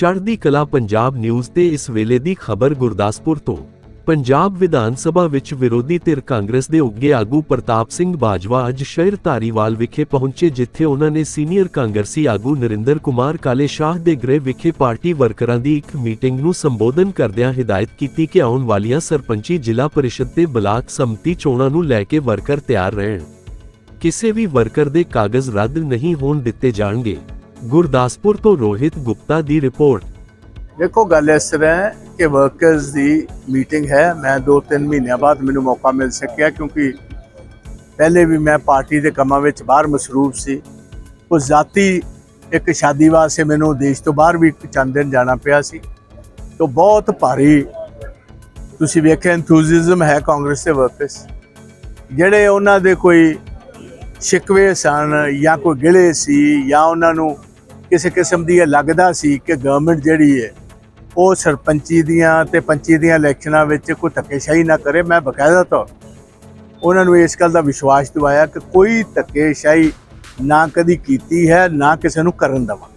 ਚੜ੍ਹਦੀ ਕਲਾ ਪੰਜਾਬ ਨਿਊਜ਼ ਤੇ ਇਸ ਵੇਲੇ ਦੀ ਖਬਰ ਗੁਰਦਾਸਪੁਰ ਤੋਂ। ਪੰਜਾਬ ਵਿਧਾਨ ਸਭਾ ਵਿੱਚ ਵਿਰੋਧੀ ਧਿਰ ਕਾਂਗਰਸ ਦੇ ਉੱਘੇ ਆਗੂ ਪ੍ਰਤਾਪ ਸਿੰਘ ਬਾਜਵਾ ਅੱਜ ਸ਼ਹਿਰ ਧਾਰੀਵਾਲ ਵਿਖੇ ਪਹੁੰਚੇ, ਜਿੱਥੇ ਉਹਨਾਂ ਨੇ ਸੀਨੀਅਰ ਕਾਂਗਰਸੀ ਆਗੂ ਨਰਿੰਦਰ ਕੁਮਾਰ ਕਾਲੇ ਸ਼ਾਹ ਦੇ ਗ੍ਰਹਿ ਵਿਖੇ ਪਾਰਟੀ ਵਰਕਰਾਂ ਦੀ ਇੱਕ ਮੀਟਿੰਗ ਨੂੰ ਸੰਬੋਧਨ ਕਰਦਿਆਂ ਹਦਾਇਤ ਕੀਤੀ ਕਿ ਆਉਣ ਵਾਲੀਆਂ ਸਰਪੰਚੀ ਜ਼ਿਲ੍ਹਾ ਪਰਿਸ਼ਦ ਤੇ ਬਲਾਕ ਸੰਮਤੀ ਚੋਣਾਂ ਨੂੰ ਲੈ ਕੇ ਵਰਕਰ ਤਿਆਰ ਰਹਿਣ। ਕਿਸੇ ਵੀ ਵਰਕਰ ਦੇ ਕਾਗਜ਼ ਰੱਦ ਨਹੀਂ ਹੋਣ ਦਿੱਤੇ ਜਾਣਗੇ। ਗੁਰਦਾਸਪੁਰ ਤੋਂ ਰੋਹਿਤ ਗੁਪਤਾ ਦੀ ਰਿਪੋਰਟ। ਦੇਖੋ, ਗੱਲ ਇਸ ਤਰ੍ਹਾਂ ਕਿ ਵਰਕਰਸ ਦੀ ਮੀਟਿੰਗ ਹੈ। ਮੈਂ 2-3 ਮਹੀਨਿਆਂ ਬਾਅਦ ਮੈਨੂੰ ਮੌਕਾ ਮਿਲ ਸਕਿਆ ਕਿਉਂਕਿ ਪਹਿਲੇ ਵੀ ਮੈਂ ਪਾਰਟੀ ਦੇ ਕੰਮਾਂ ਵਿੱਚ ਬਾਹਰ ਮਸਰੂਫ ਸੀ। ਉਹ ਜ਼ਾਤੀ ਇੱਕ ਸ਼ਾਦੀ ਵਾਸਤੇ ਮੈਨੂੰ ਦੇਸ਼ ਤੋਂ ਬਾਹਰ ਵੀ ਚੰਦ ਦਿਨ ਜਾਣਾ ਪਿਆ ਸੀ। ਤੋਂ ਬਹੁਤ ਭਾਰੀ ਤੁਸੀਂ ਵੇਖਿਆ ਐਂਥੂਸੀਜ਼ਮ ਹੈ ਕਾਂਗਰਸ ਦੇ ਵਰਕਰਸ ਜਿਹੜੇ ਉਹਨਾਂ ਦੇ ਕੋਈ ਸ਼ਿਕਵੇ ਸਨ ਜਾਂ ਕੋਈ ਗਿਲੇ ਸੀ ਜਾਂ ਉਹਨਾਂ ਨੂੰ ਕਿਸੇ ਕਿਸਮ ਦੀ ਇਹ ਲੱਗਦਾ ਸੀ ਕਿ ਗਵਰਨਮੈਂਟ ਜਿਹੜੀ ਹੈ ਉਹ ਸਰਪੰਚੀ ਦੀਆਂ ਤੇ ਪੰਚੀ ਦੀਆਂ ਇਲੈਕਸ਼ਨਾਂ ਵਿੱਚ ਕੋਈ ਧੱਕੇਸ਼ਾਹੀ ਨਾ ਕਰੇ, ਮੈਂ ਬਕਾਇਦਾ ਤੌਰ ਉਹਨਾਂ ਨੂੰ ਇਸ ਗੱਲ ਦਾ ਵਿਸ਼ਵਾਸ ਦਿਵਾਇਆ ਕਿ ਕੋਈ ਧੱਕੇਸ਼ਾਹੀ ਨਾ ਕਦੀ ਕੀਤੀ ਹੈ, ਨਾ ਕਿਸੇ ਨੂੰ ਕਰਨ ਦੇਵਾਂ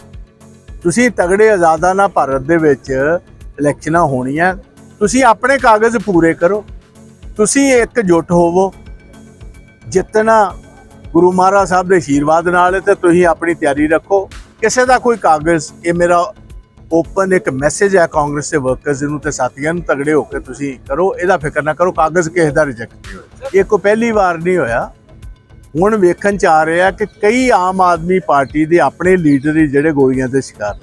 ਤੁਸੀਂ ਤਗੜੇ ਆਜ਼ਾਦਾਨਾ ਭਾਰਤ ਦੇ ਵਿੱਚ ਇਲੈਕਸ਼ਨਾਂ ਹੋਣੀਆਂ, ਤੁਸੀਂ ਆਪਣੇ ਕਾਗਜ਼ ਪੂਰੇ ਕਰੋ, ਤੁਸੀਂ ਇੱਕ ਜੁੱਟ ਹੋਵੋ, ਜਿੱਤਣਾ ਗੁਰੂ ਮਹਾਰਾਜ ਸਾਹਿਬ ਦੇ ਆਸ਼ੀਰਵਾਦ ਨਾਲ ਹੈ ਤੇ ਤੁਸੀਂ ਆਪਣੀ ਤਿਆਰੀ ਰੱਖੋ। ਕਿਸੇ ਦਾ ਕੋਈ ਕਾਗਜ਼, ਇਹ ਮੇਰਾ ਓਪਨ ਇੱਕ ਮੈਸੇਜ ਹੈ ਕਾਂਗਰਸ ਦੇ ਵਰਕਰਸ ਨੂੰ ਤੇ ਸਾਥੀਆਂ ਨੂੰ, ਤਗੜੇ ਹੋ ਕੇ ਤੁਸੀਂ ਕਰੋ, ਇਹਦਾ ਫਿਕਰ ਨਾ ਕਰੋ, ਕਾਗਜ਼ ਕਿਸੇ ਦਾ ਰਿਜੈਕਟ ਨਹੀਂ ਹੋਇਆ। ਇਹ ਕੋਈ ਪਹਿਲੀ ਵਾਰ ਨਹੀਂ ਹੋਇਆ। ਹੁਣ ਵੇਖਣ ਚ ਆ ਰਿਹਾ ਕਿ ਕਈ ਆਮ ਆਦਮੀ ਪਾਰਟੀ ਦੇ ਆਪਣੇ ਲੀਡਰ ਹੀ ਜਿਹੜੇ ਗੋਲੀਆਂ ਦੇ ਸ਼ਿਕਾਰ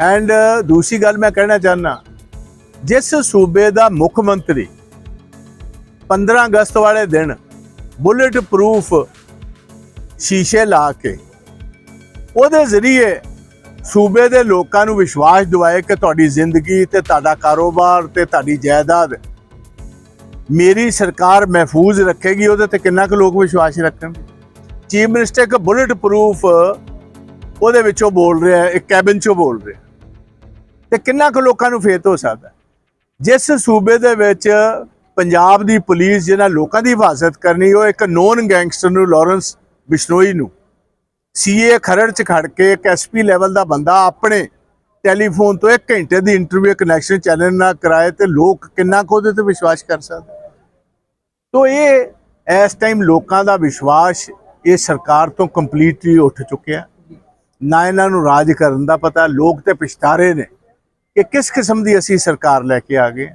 ਐਂਡ ਦੂਸਰੀ ਗੱਲ ਮੈਂ ਕਹਿਣਾ ਚਾਹਨਾ ਜਿਸ ਸੂਬੇ ਦਾ ਮੁੱਖ ਮੰਤਰੀ 15 ਅਗਸਤ ਵਾਲੇ ਦਿਨ ਬੁਲੇਟ ਪ੍ਰੂਫ ਸ਼ੀਸ਼ੇ ਲਾ ਕੇ ਉਹਦੇ ਜ਼ਰੀਏ ਸੂਬੇ ਦੇ ਲੋਕਾਂ ਨੂੰ ਵਿਸ਼ਵਾਸ ਦਿਵਾਏ ਕਿ ਤੁਹਾਡੀ ਜ਼ਿੰਦਗੀ ਤੇ ਤੁਹਾਡਾ ਕਾਰੋਬਾਰ ਤੇ ਤੁਹਾਡੀ ਜਾਇਦਾਦ ਮੇਰੀ ਸਰਕਾਰ ਮਹਿਫੂਜ਼ ਰੱਖੇਗੀ, ਉਹਦੇ ਤੇ ਕਿੰਨਾ ਕੁ ਲੋਕ ਵਿਸ਼ਵਾਸ ਰੱਖਣਗੇ? ਚੀਫ ਮਿਨਿਸਟਰ ਇੱਕ ਬੁਲਟ ਪ੍ਰੂਫ ਉਹਦੇ ਵਿੱਚੋਂ ਬੋਲ ਰਿਹਾ ਹੈ ਇੱਕ ਕੈਬਨ ਚੋਂ ਬੋਲ ਰਿਹਾ। ਤੇ ਕਿੰਨਾ ਕੁ ਲੋਕਾਂ ਨੂੰ ਫੇਤ ਹੋ ਸਕਦਾ? ਜਿਸ ਸੂਬੇ ਦੇ ਵਿੱਚ ਪੰਜਾਬ ਦੀ ਪੁਲਿਸ, ਜਿਹਨਾਂ ਲੋਕਾਂ ਦੀ ਹਿਫਾਜ਼ਤ ਕਰਨੀ, ਉਹ ਇੱਕ ਨੋਨ ਗੈਂਗਸਟਰ ਨੂੰ ਲਾਰੈਂਸ ਬਿਸ਼ਨੋਈ ਨੂੰ ਸੀਏ ਖਰੜ ਚ ਖੜ ਕੇ ਇੱਕ ਐਸਪੀ ਲੈਵਲ ਦਾ ਬੰਦਾ ਆਪਣੇ ਟੈਲੀਫੋਨ ਤੋਂ 1 ਘੰਟੇ ਦੀ ਇੰਟਰਵਿਊ ਕਨੈਕਸ਼ਨ ਚੈਨਲ ਨਾਲ ਕਰਾਏ ਤੇ ਲੋਕ ਕਿੰਨਾ ਕੁ ਉਹਦੇ ਤੇ ਵਿਸ਼ਵਾਸ ਕਰ ਸਕਦੇ? ਤੋ ਇਹ, ਇਸ ਟਾਈਮ ਲੋਕਾਂ ਦਾ ਵਿਸ਼ਵਾਸ ਇਹ ਸਰਕਾਰ ਤੋਂ ਕੰਪਲੀਟਲੀ ਉੱਠ ਚੁੱਕਿਆ। ਨਾ ਇਹਨਾਂ ਨੂੰ ਰਾਜ ਕਰਨ ਦਾ ਪਤਾ, ਲੋਕ ਤੇ ਪਛਤਾਰੇ ਨੇ ਕਿ ਕਿਸ ਕਿਸਮ ਦੀ ਅਸੀਂ ਸਰਕਾਰ ਲੈ ਕੇ ਆ ਗਏ।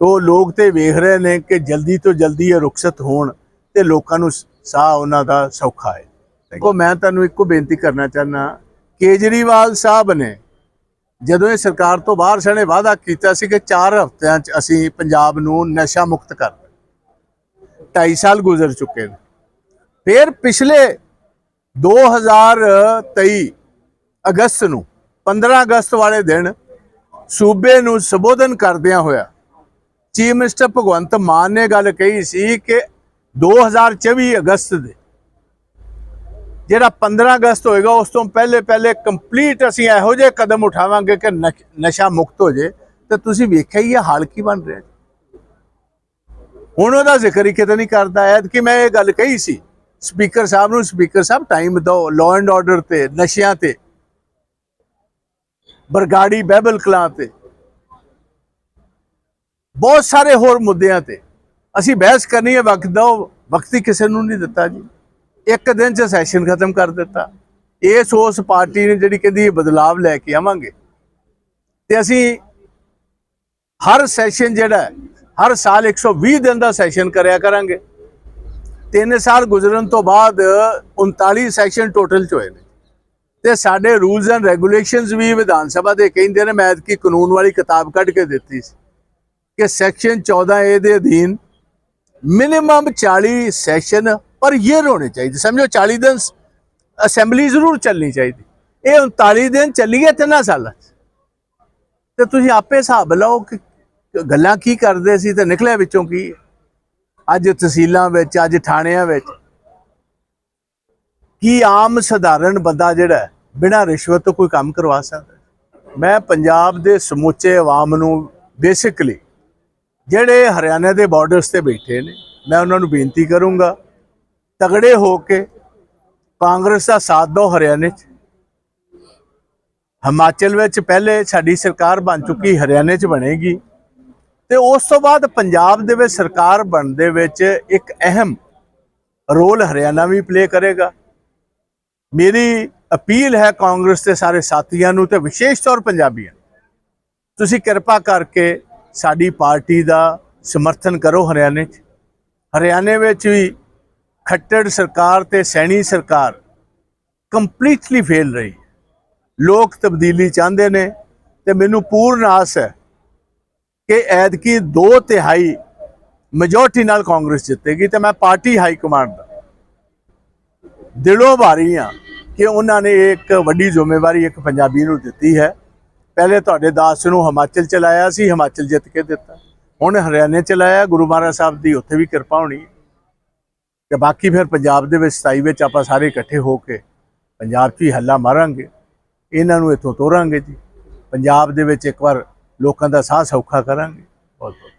ਤੋ ਲੋਕ ਤੇ ਵੇਖ ਰਹੇ ਨੇ ਕਿ ਜਲਦੀ ਤੋਂ ਜਲਦੀ ਇਹ ਰੁਖਸਤ ਹੋਣ ਤੇ ਲੋਕਾਂ ਨੂੰ ਸਾਹ ਉਹਨਾਂ ਦਾ ਸੌਖਾ ਹੈ। ਦੇਖੋ ਮੈਂ ਤੁਹਾਨੂੰ ਇੱਕੋ ਬੇਨਤੀ ਕਰਨਾ ਚਾਹਨਾ ਕੇਜਰੀਵਾਲ ਸਾਹਿਬ ਨੇ ਜਦੋਂ ਇਹ ਸਰਕਾਰ ਤੋਂ ਬਾਹਰ ਸਣੇ ਵਾਅਦਾ ਕੀਤਾ ਸੀ ਕਿ 4 ਹਫ਼ਤਿਆਂ 'ਚ ਅਸੀਂ ਪੰਜਾਬ ਨੂੰ ਨਸ਼ਾ ਮੁਕਤ ਕਰ 2.5 ਸਾਲ ਗੁਜ਼ਰ ਚੁੱਕੇ ਨੇ। ਫਿਰ ਪਿਛਲੇ 2023 ਅਗਸਤ ਨੂੰ 15 ਅਗਸਤ ਵਾਲੇ ਦਿਨ ਸੂਬੇ ਨੂੰ ਸੰਬੋਧਨ ਕਰਦਿਆਂ ਹੋਇਆ ਚੀਫ ਮਿਨਿਸਟਰ ਭਗਵੰਤ ਮਾਨ ਨੇ ਗੱਲ ਕਹੀ ਸੀ ਕਿ 2024 ਅਗਸਤ ਦੇ ਜਿਹੜਾ 15 ਅਗਸਤ ਹੋਏਗਾ, ਉਸ ਤੋਂ ਪਹਿਲੇ ਪਹਿਲੇ ਕੰਪਲੀਟ ਅਸੀਂ ਇਹੋ ਜਿਹੇ ਕਦਮ ਉਠਾਵਾਂਗੇ ਕਿ ਨਸ਼- ਨਸ਼ਾ ਮੁਕਤ ਹੋ ਜੇ। ਤੇ ਤੁਸੀਂ ਵੇਖਿਆ ਹੀ ਇਹ ਹਾਲ ਕੀ ਬਣ ਰਿਹਾ ਹੁਣ ਉਹਦਾ ਜ਼ਿਕਰ ਹੀ ਕਿਤੇ ਨਹੀਂ ਕਰਦਾ। ਐ ਕਿ ਮੈਂ ਇਹ ਗੱਲ ਕਹੀ ਸੀ, ਸਪੀਕਰ ਸਾਹਿਬ ਨੂੰ, ਸਪੀਕਰ ਸਾਹਿਬ ਟਾਈਮ ਦਿਓ ਲਾਅ ਐਂਡ ਆਰਡਰ ਤੇ, ਨਸ਼ਿਆਂ ਤੇ, ਬਰਗਾੜੀ, ਬਹਿਬਲ ਕਲਾਂ ਤੇ, ਬਹੁਤ ਸਾਰੇ ਹੋਰ ਮੁੱਦਿਆਂ ਤੇ। ਅਸੀਂ ਬਹਿਸ ਕਰਨੀ ਹੈ, ਵਕਤ ਦਿਓ, ਵਕਤ ਹੀ ਕਿਸੇ ਨੂੰ ਨਹੀਂ ਦਿੱਤਾ ਜੀ। ਇੱਕ ਦਿਨ ਚ ਸੈਸ਼ਨ ਖਤਮ ਕਰ ਦਿੱਤਾ। ਇਸ ਉਸ ਪਾਰਟੀ ਨੇ ਜਿਹੜੀ ਕਹਿੰਦੀ ਇਹ ਬਦਲਾਵ ਲੈ ਕੇ ਆਵਾਂਗੇ। ਤੇ ਅਸੀਂ ਹਰ ਸੈਸ਼ਨ ਜਿਹੜਾ ਹਰ ਸਾਲ 120 ਦਿਨ ਦਾ ਸੈਸ਼ਨ ਕਰਿਆ ਕਰਾਂਗੇ। ਤਿੰਨ ਸਾਲ ਗੁਜ਼ਰਨ ਤੋਂ ਬਾਅਦ 39 ਸੈਸ਼ਨ ਟੋਟਲ ਚ ਹੋਏ ਨੇ। ਤੇ ਸਾਡੇ ਰੂਲਸ ਐਂਡ ਰੈਗੂਲੇਸ਼ਨਸ ਵੀ ਵਿਧਾਨ ਸਭਾ ਦੇ ਕਹਿੰਦੇ ਨੇ, ਮੈਂ ਕੀ ਕਾਨੂੰਨ ਵਾਲੀ ਕਿਤਾਬ ਕੱਢ ਕੇ ਦਿੱਤੀ ਸੀ ਕਿ ਸੈਕਸ਼ਨ 14 ਏ ਦੇ ਅਧੀਨ ਮਿਨੀਮਮ 40 ਸੈਸ਼ਨ ਪਰ ਈਅਰ ਹੋਣੇ ਚਾਹੀਦੇ, ਸਮਝੋ 40 ਦਿਨ ਅਸੈਂਬਲੀ ਜ਼ਰੂਰ ਚੱਲਣੀ ਚਾਹੀਦੀ। ਇਹ 39 ਦਿਨ ਚੱਲੀ ਹੈ ਤਿੰਨਾਂ ਸਾਲਾਂ 'ਚ। ਤੇ ਤੁਸੀਂ ਆਪੇ ਹਿਸਾਬ ਲਾਓ ਕਿ ਗੱਲਾਂ ਕੀ ਕਰਦੇ ਸੀ ਤੇ ਨਿਕਲਿਆ ਵਿੱਚੋਂ ਕੀ? ਅੱਜ ਤਹਿਸੀਲਾਂ ਵਿੱਚ, ਅੱਜ ਥਾਣਿਆਂ ਵਿੱਚ। ਕੀ ਆਮ ਸਧਾਰਨ ਬੰਦਾ ਜਿਹੜਾ ਬਿਨਾਂ ਰਿਸ਼ਵਤ ਤੋਂ ਕੋਈ ਕੰਮ ਕਰਵਾ ਸਕਦਾ? ਮੈਂ ਪੰਜਾਬ ਦੇ ਸਮੁੱਚੇ ਆਵਾਮ ਨੂੰ ਬੇਸਿਕਲੀ ਜਿਹੜੇ ਹਰਿਆਣਾ ਦੇ ਬਾਰਡਰਸ ਤੇ ਬੈਠੇ ਨੇ, ਮੈਂ ਉਹਨਾਂ ਨੂੰ ਬੇਨਤੀ ਕਰੂੰਗਾ ਤਗੜੇ ਹੋ ਕੇ ਕਾਂਗਰਸ ਦਾ ਸਾਥ ਦਿਓ ਹਰਿਆਣੇ 'ਚ। ਹਿਮਾਚਲ ਵਿੱਚ ਪਹਿਲੇ ਸਾਡੀ ਸਰਕਾਰ ਬਣ ਚੁੱਕੀ ਹਰਿਆਣੇ 'ਚ ਬਣੇਗੀ। ਤੇ ਉਸ ਤੋਂ ਬਾਅਦ ਪੰਜਾਬ ਦੇ ਵਿੱਚ ਸਰਕਾਰ ਬਣਨ ਦੇ ਵਿੱਚ ਇੱਕ ਅਹਿਮ ਰੋਲ ਹਰਿਆਣਾ ਵੀ ਪਲੇ ਕਰੇਗਾ। ਮੇਰੀ ਅਪੀਲ ਹੈ ਕਾਂਗਰਸ ਦੇ ਸਾਰੇ ਸਾਥੀਆਂ ਨੂੰ ਤੇ ਵਿਸ਼ੇਸ਼ ਤੌਰ ਪੰਜਾਬੀਆਂ ਨੂੰ, ਤੁਸੀਂ ਕਿਰਪਾ ਕਰਕੇ ਸਾਡੀ ਪਾਰਟੀ ਦਾ ਸਮਰਥਨ ਕਰੋ ਹਰਿਆਣੇ 'ਚ। ਹਰਿਆਣੇ ਵਿੱਚ ਵੀ ਖੱਟੜ ਸਰਕਾਰ ਤੇ ਸੈਣੀ ਸਰਕਾਰ ਕੰਪਲੀਟਲੀ ਫੇਲ ਰਹੀ। ਲੋਕ ਤਬਦੀਲੀ ਚਾਹੁੰਦੇ ਨੇ ਤੇ ਮੈਨੂੰ ਪੂਰਨ ਆਸ ਹੈ ਕਿ ਐਤਕੀ ਦੋ ਤਿਹਾਈ ਮੈਜੋਰਟੀ ਨਾਲ ਕਾਂਗਰਸ ਜਿੱਤੇਗੀ ਤੇ ਮੈਂ ਪਾਰਟੀ ਹਾਈ ਕਮਾਂਡ ਦਾ। ਦਿਲੋਂ ਭਾਰੀ ਹਾਂ ਕਿ ਉਹਨਾਂ ਨੇ ਇੱਕ ਵੱਡੀ ਜ਼ਿੰਮੇਵਾਰੀ ਇੱਕ ਪੰਜਾਬੀ ਨੂੰ ਦਿੱਤੀ ਹੈ। ਪਹਿਲੇ ਤੁਹਾਡੇ ਦਾਸ ਨੂੰ ਹਿਮਾਚਲ ਚਲਾਇਆ ਸੀ, ਹਿਮਾਚਲ ਜਿੱਤ ਕੇ ਦਿੱਤਾ। ਹੁਣ ਹਰਿਆਣੇ ਚਲਾਇਆ, ਗੁਰੂ ਮਹਾਰਾਜ ਸਾਹਿਬ ਦੀ ਉੱਥੇ ਵੀ ਕਿਰਪਾ ਹੋਣੀ। ਹੈ ਤੇ ਬਾਕੀ ਫਿਰ ਪੰਜਾਬ ਦੇ ਵਿੱਚ 27 ਵਿੱਚ ਆਪਾਂ ਸਾਰੇ ਇਕੱਠੇ ਹੋ ਕੇ ਪੰਜਾਬ 'ਚ ਹੀ ਹੱਲਾ ਮਾਰਾਂਗੇ, ਇਹਨਾਂ ਨੂੰ ਇੱਥੋਂ ਤੋਰਾਂਗੇ ਜੀ। ਪੰਜਾਬ ਦੇ ਵਿੱਚ ਇੱਕ ਵਾਰ ਲੋਕਾਂ ਦਾ ਸਾਹ ਸੌਖਾ ਕਰਾਂਗੇ। ਬਹੁਤ ਬਹੁਤ